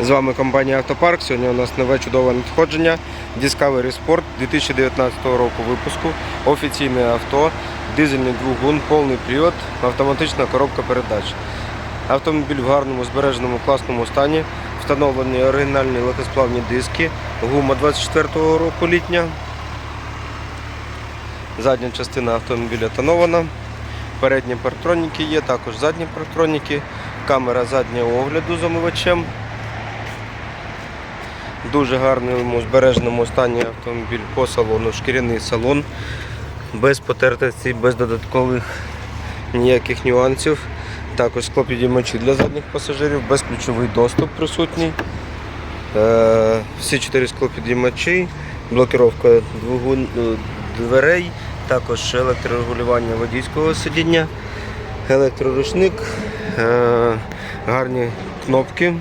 З вами компанія Автопарк. Сьогодні у нас нове чудове надходження Discovery Sport 2019 року випуску. Офіційне авто, дизельний двигун, повний привод, автоматична коробка передач. Автомобіль в гарному збереженому класному стані. Встановлені оригінальні легкосплавні диски, гума 24-го року літня. Задня частина автомобіля тонована. Передні партроніки є, також задні партроніки, камера заднього огляду з омивачем. Дуже гарному збереженому стані автомобіль по салону, шкіряний салон, без потертості, без додаткових ніяких нюансів. Також склопідіймачі для задніх пасажирів, безключовий доступ присутній. Е, Всі чотири склопідіймачі, блокировка двигун, е, дверей, також електрорегулювання водійського сидіння, електроручник, е, гарні кнопки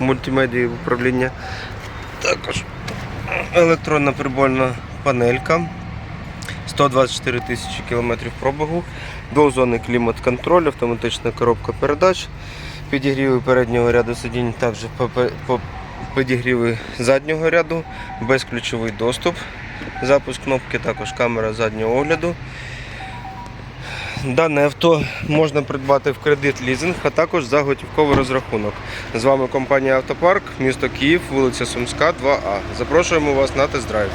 мультимедії управління. Також електронна прибольна панелька. 124 тисячі кілометрів пробігу, двозонний клімат-контроль, автоматична коробка передач, підігріви переднього ряду сидінь, також підігріви заднього ряду, безключовий доступ, запуск кнопки, також камера заднього огляду. Дане авто можна придбати в кредит лізинг, а також за готівковий розрахунок. З вами компанія Автопарк, місто Київ, вулиця Сумська, 2А. Запрошуємо вас на тест-драйв.